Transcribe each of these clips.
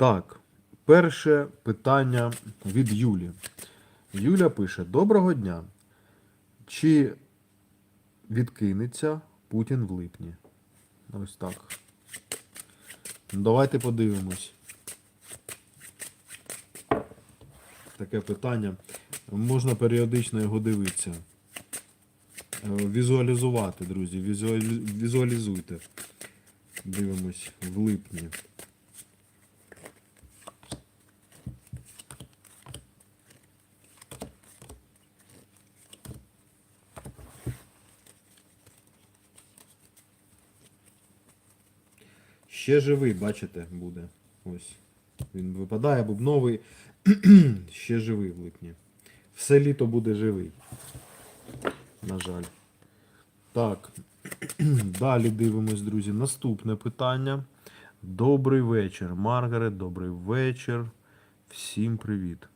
Так, перше питання від Юлі. Юля пише: Доброго дня. Чи відкинеться Путін в липні? Ось так. Ну, Давайте подивимось. Таке питання. Можна періодично його дивитися. Е, Візуалізувати, друзі. Візуалізуйте. Дивимось в липні. Ще живий, бачите, буде. Ось. Він випадає, бубновий. Ще живий в липні. Все літо буде живий. На жаль. Так. Далі дивимось, друзі. Наступне питання. Добрий вечір, Маргарет. Добрий вечір. Всім привіт.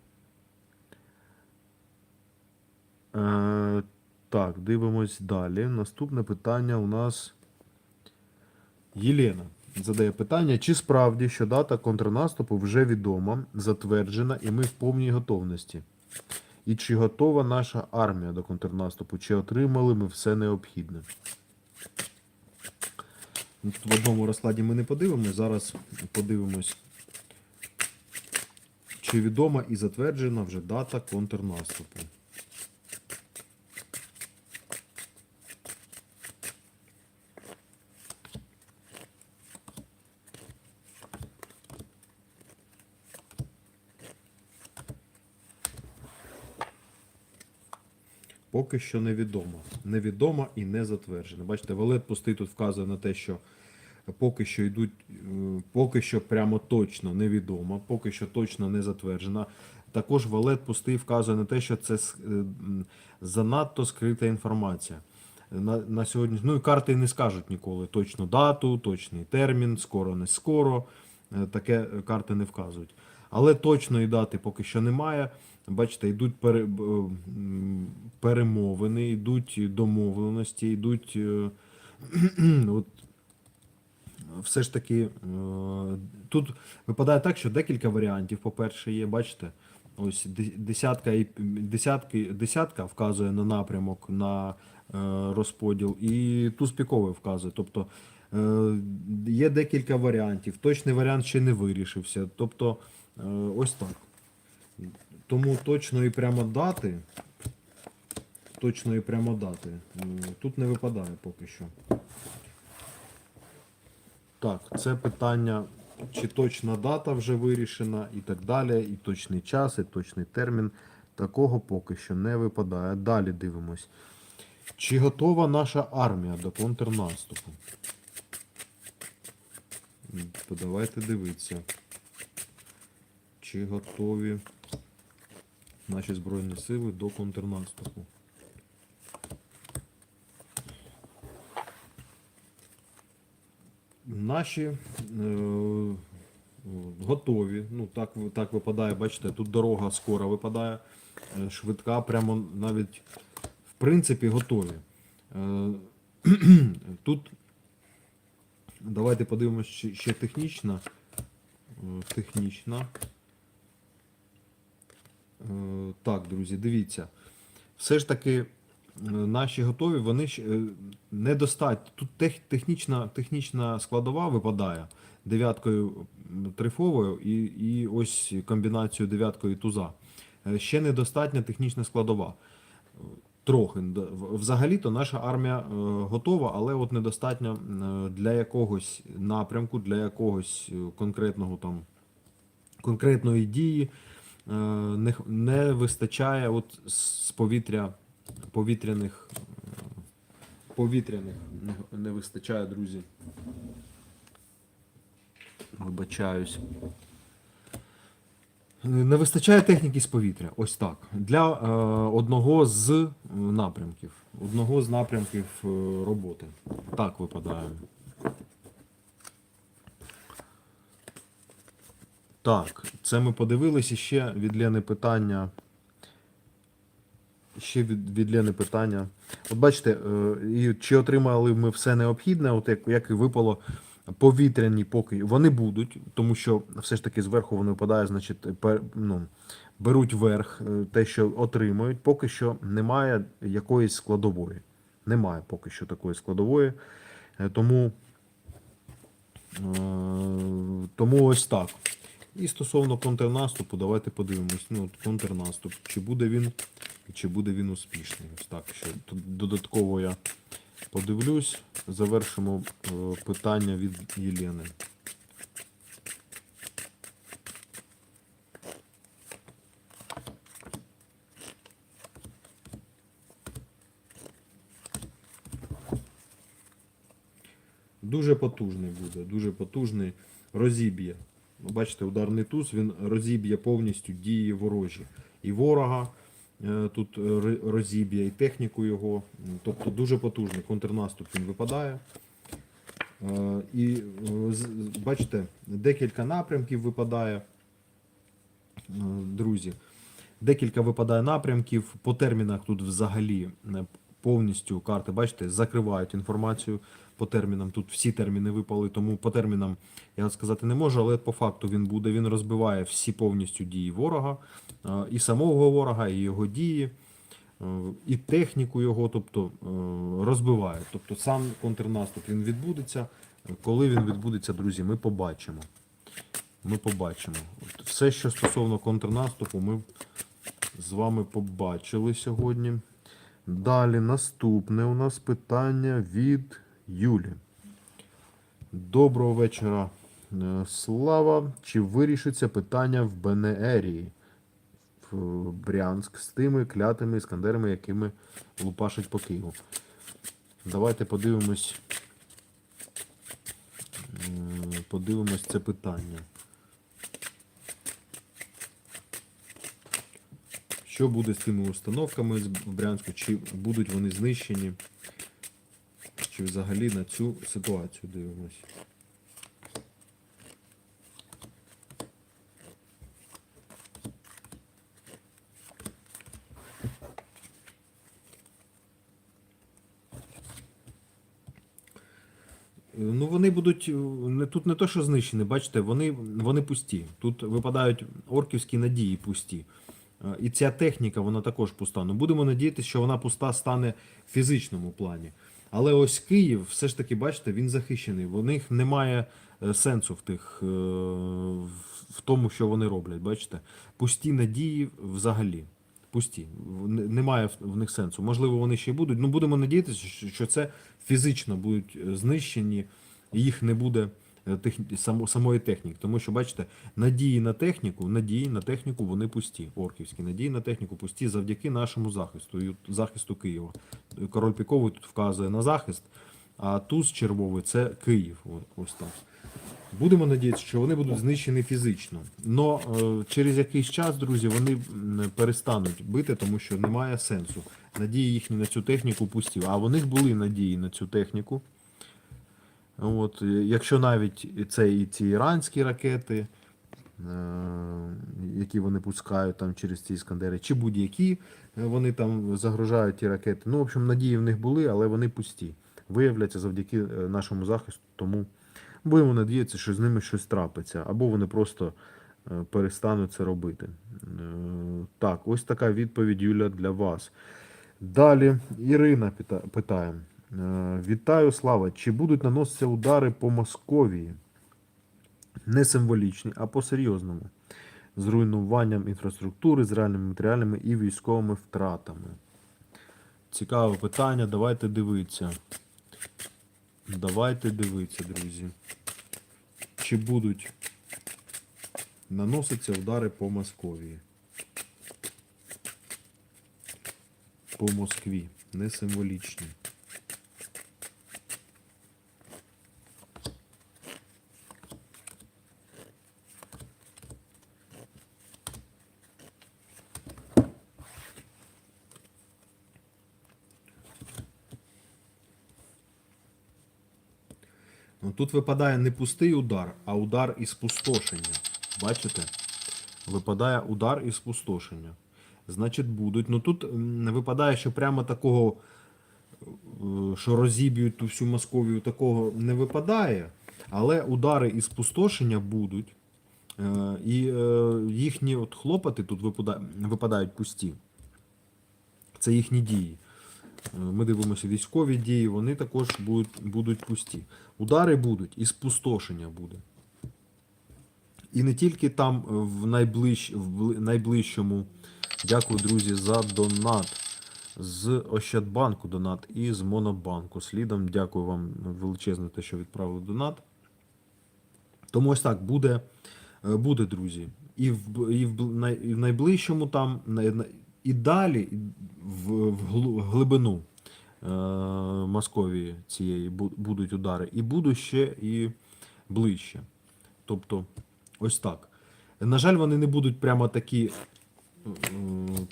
Е, так, дивимось далі. Наступне питання у нас Єлена задає питання, чи справді, що дата контрнаступу вже відома, затверджена, і ми в повній готовності. І чи готова наша армія до контрнаступу, чи отримали ми все необхідне? В одному розкладі ми не подивимось, зараз подивимось, чи відома і затверджена вже дата контрнаступу. Поки що невідомо. Невідомо і не затверджено. Бачите, валет пустий тут вказує на те, що поки що йдуть, е, поки що прямо точно невідомо, поки що точно не затверджено. Також валет пустий вказує на те, що це е, занадто скрита інформація. На, на сьогодні, ну і карти не скажуть ніколи точну дату, точний термін, скоро, не скоро. Е, Таке карти не вказують. Але точної дати поки що немає. Бачите, йдуть пере, е, перемовини, йдуть домовленості, йдуть. е, от, все ж таки, е, тут випадає так, що декілька варіантів, по-перше, є, бачите, ось десятка, десятки, десятка вказує на напрямок, на розподіл, і туз піковий вказує. Тобто є декілька варіантів. Точний варіант ще не вирішився. Тобто, ось так. Тому точної прямо дати, точної прямо дати тут не випадає поки що. Так, це питання, чи точна дата вже вирішена і так далі, і точний час, і точний термін. Такого поки що не випадає. Далі дивимось. Чи готова наша армія до контрнаступу? М, то Давайте дивитися. Чи готові наші Збройні Сили до контрнаступу? Наші е, готові. Ну, так, так випадає, бачите, тут дорога скоро випадає, е, швидка, прямо навіть в принципі готові. Е, Тут давайте подивимося ще, технічно. Е, Технічно. Е, Так, друзі, дивіться. Все ж таки е, наші готові, вони е, недостатньо. Тут тех, технічна, технічна складова випадає дев'яткою трифовою і, і ось комбінацією дев'яткою туза. Е, Ще недостатня технічна складова. Е, Трохи. Взагалі-то наша армія е, готова, але от недостатньо е, для якогось напрямку, для якогось е, конкретного там конкретної дії е, не, не вистачає от з повітря повітряних е, повітряних не, не вистачає, друзі. Вибачаюсь. Е, Не вистачає техніки з повітря. Ось так. Для е, одного з е, напрямків. Одного з напрямків е, роботи. Так випадає. Так, це ми подивилися ще від Лени питання. Ще від, від Лени питання. От бачите, е, і чи отримали ми все необхідне, от як, як і випало Повітряні поки вони будуть, тому що все ж таки зверху вони випадають, значить, пер- ну, беруть верх, е, те, що отримують. Поки що немає якоїсь складової. Немає поки що такої складової. Е, Тому, тому ось так. І стосовно контрнаступу, давайте подивимось. Ну, контрнаступ. Чи буде він, чи буде він успішний? Ось так. Ще додатково я подивлюсь. Завершимо е, питання від Єлени. Дуже потужний буде, дуже потужний. Розіб'є. Ну, Бачите, ударний туз він розіб'є повністю дії ворожі. І ворога е, тут е, розіб'є, і техніку його. Тобто дуже потужний контрнаступ він випадає. Е, І бачите, декілька напрямків випадає, друзі. Декілька випадає напрямків. По термінах тут взагалі повністю карти, бачите, закривають інформацію по термінам. Тут всі терміни випали, тому по термінам я сказати не можу, але по факту він буде. Він розбиває всі повністю дії ворога, е, і самого ворога, і його дії, е, і техніку його, тобто е, розбиває. Тобто сам контрнаступ він відбудеться. Коли він відбудеться, друзі, ми побачимо. Ми побачимо. От все, що стосовно контрнаступу, ми з вами побачили сьогодні. Далі наступне у нас питання від Юлі. Доброго вечора, е, Слава. Чи вирішиться питання в БНРії в Брянськ з тими клятими іскандерами, якими лупашать по Києву? Давайте подивимось. е, Подивимось це питання. Що буде з тими установками з- Брянську? Чи будуть вони знищені? Чи взагалі на цю ситуацію дивимось? Ну, вони будуть тут не то, що знищені, бачите, вони, вони пусті. Тут випадають орківські надії пусті. Е, І ця техніка, вона також пуста. Ну, будемо надіятися, що вона пуста стане в фізичному плані. Але ось Київ, все ж таки, бачите, він захищений. У них немає е, сенсу в тих е, в- в тому, що вони роблять. Бачите, пусті надії взагалі. Пусті. Немає в- в них сенсу. Можливо, вони ще й будуть. Ну, будемо надіятися, що- це фізично будуть знищені, їх не буде тех... само- самої техніки. Тому що, бачите, надії на техніку, надії на техніку вони пусті. Орківські надії на техніку пусті завдяки нашому захисту, захисту Києва. Король Піковий тут вказує на захист, а туз червовий це Київ. Ось так. Будемо надіятися, що вони будуть знищені фізично. Но е, через якийсь час, друзі, вони перестануть бити, тому що немає сенсу. Надії їхні на цю техніку пусті. А у них були надії на цю техніку. От, е, якщо навіть це і ці іранські ракети, е, які вони пускають там через ці іскандери, чи будь-які е, вони там загрожають ті ракети. Ну, в общем, надії в них були, але вони пусті. Виявляться завдяки нашому захисту. Тому будемо надіятися, що з ними щось трапиться, або вони просто перестануть це робити. Так, ось така відповідь, Юля, для вас. Далі Ірина питає. Е, Вітаю, Слава. Чи будуть наноситися удари по Московії? Не символічні, а по-серйозному. З руйнуванням інфраструктури, з реальними матеріальними і військовими втратами. Цікаве питання. Давайте дивитися. Давайте дивитися, друзі. Чи будуть наноситися удари по Московії? По Москві. Не символічні. Тут випадає не пустий удар, а удар із спустошення. Бачите? Випадає удар із спустошення. Значить, будуть. Ну тут м, випадає, що прямо такого, е, що розіб'ють ту всю Московію, такого не випадає. Але удари і спустошення будуть, е, і е, їхні от хлопоти тут випада- випадають пусті. Це їхні дії. Ми дивимося військові дії, вони також будуть, будуть пусті. Удари будуть, і спустошення буде. І не тільки там е, в, найближ, в найближчому. Дякую, друзі, за донат. З Ощадбанку донат і з Монобанку. Слідом дякую вам величезне те, що відправили донат. Тому ось так буде, е, буде друзі. І в, і в, і в найближчому там, і далі в, в глибину е, Московії цієї будуть удари, і будуть ще і ближче. Тобто, ось так. На жаль, вони не будуть прямо такі,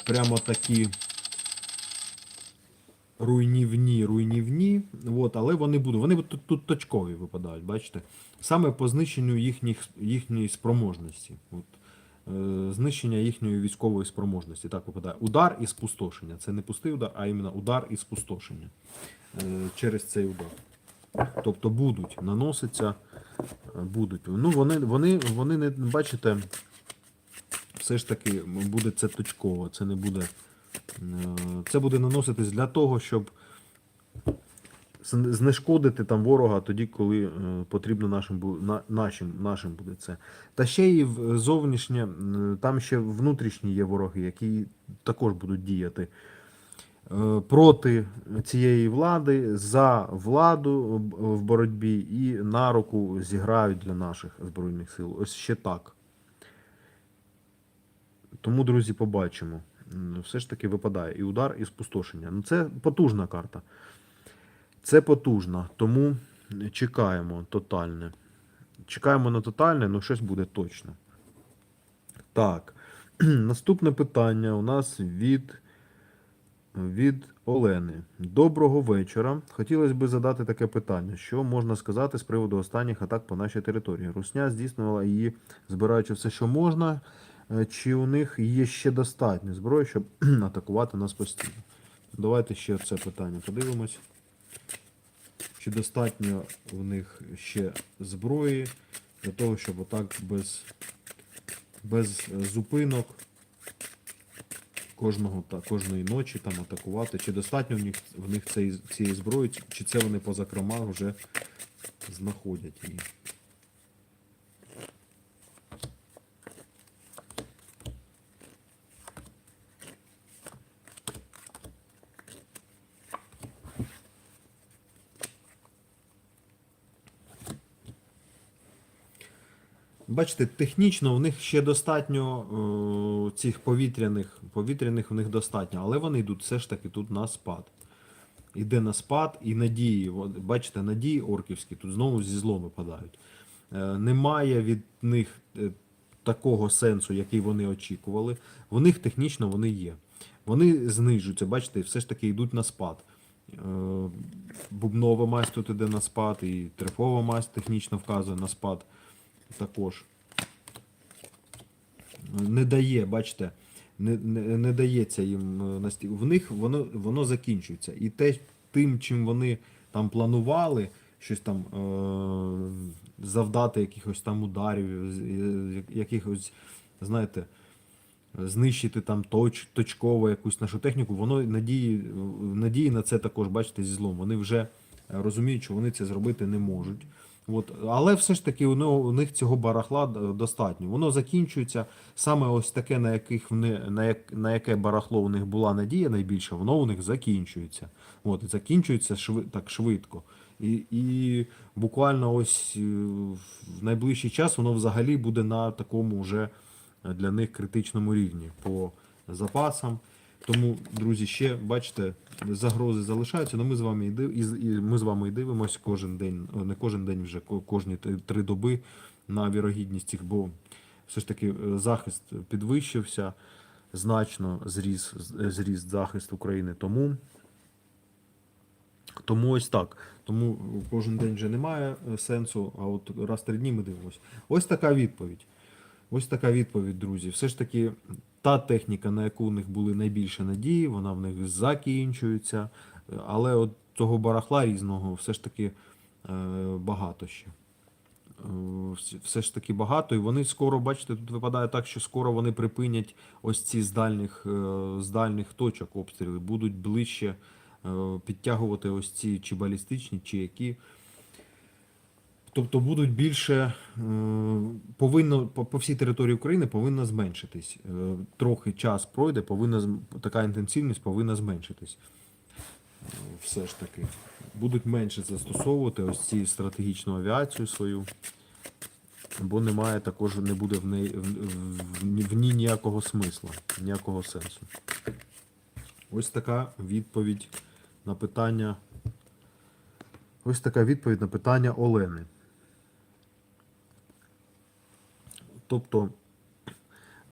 прямо такі руйнівні, руйнівні, от, але вони будуть. Вони тут, тут точкові випадають, бачите? Саме по знищенню їхніх, їхньої спроможності. От, знищення їхньої військової спроможності. Так випадає. Удар і спустошення. Це не пустий удар, а іменно удар і спустошення е, через цей удар. Тобто будуть наноситься, е, будуть. Ну, вони, вони, вони не бачите, все ж таки буде це точково, це не буде. е, Це буде наноситись для того, щоб знешкодити там ворога тоді, коли е, потрібно нашим, на, нашим, нашим буде це. Та ще і зовнішнє, там ще внутрішні є вороги, які також будуть діяти е, проти цієї влади, за владу в боротьбі і на руку зіграють для наших Збройних сил. Ось ще так. Тому, друзі, побачимо. Все ж таки випадає і удар, і спустошення. Ну, це потужна карта. Це потужна, тому чекаємо тотальне. Чекаємо на тотальне, ну щось буде точно. Так. Наступне питання у нас від, від Олени. Доброго вечора. Хотілося б задати таке питання: що можна сказати з приводу останніх атак по нашій території? Русня здійснювала її, збираючи все, що можна. Е, Чи у них є ще достатньо зброї, щоб атакувати нас постійно? Давайте ще це питання подивимось. Чи достатньо в них ще зброї для того, щоб отак без, без зупинок кожного та кожної ночі там атакувати? Чи достатньо в них в них цієї, цієї зброї, чи це вони по закромах вже знаходять її? Бачите, технічно в них ще достатньо е, цих повітряних, повітряних в них достатньо, але вони йдуть все ж таки тут на спад. Іде на спад і надії. Бачите, надії орківські тут знову зі злом випадають. Е, немає від них е, такого сенсу, який вони очікували. В них технічно вони є. Вони знижуються, бачите, все ж таки йдуть на спад. Е, Бубнова мазь тут іде на спад, і трефова мазь технічно вказує на спад також. Не дає, бачите, не, не, не дається їм е, насті... В них воно, воно закінчується. І те, тим, чим вони там планували, щось там е- завдати якихось там ударів, е, якихось, знаєте, знищити там точ, точково якусь нашу техніку, воно надії, надії на це також, бачите, зі злом. Вони вже розуміють, що вони це зробити не можуть. От, але все ж таки у, нього, у них цього барахла достатньо. Воно закінчується саме ось таке, на яких вони, на, як, на яке барахло у них була надія найбільша, воно у них закінчується. От, закінчується шви, так швидко. І, і буквально ось е, в найближчий час воно взагалі буде на такому вже для них критичному рівні по запасам. Тому, друзі, ще бачите, загрози залишаються. але ми з вами і ми з вами і дивимося кожен день, не кожен день вже кожні три- доби на вірогідність цих, бо все ж таки е, захист підвищився, значно зріс, зріс захист України. Тому, тому ось так. Тому кожен день вже немає е, сенсу, а от раз три дні ми дивимося. Ось така відповідь. Ось така відповідь, друзі. Все ж таки, та техніка, на яку у них були найбільше надії, вона в них закінчується. Але от того барахла різного все ж таки е, багато ще. все ж таки багато, і вони скоро, бачите, тут випадає так, що скоро вони припинять ось ці з дальніх, е, з дальніх точок обстріли, будуть ближче е, підтягувати ось ці чи балістичні, чи які. Тобто будуть більше, е, повинно по, всій території України повинна зменшитись. Е, Трохи час пройде, повинна така інтенсивність повинна зменшитись. Все ж таки. Будуть менше застосовувати ось ці стратегічну авіацію свою, бо немає також, не буде в неї в ній ніякого смисла, ніякого сенсу. Ось така відповідь на питання. Ось така відповідь на питання Олени. Тобто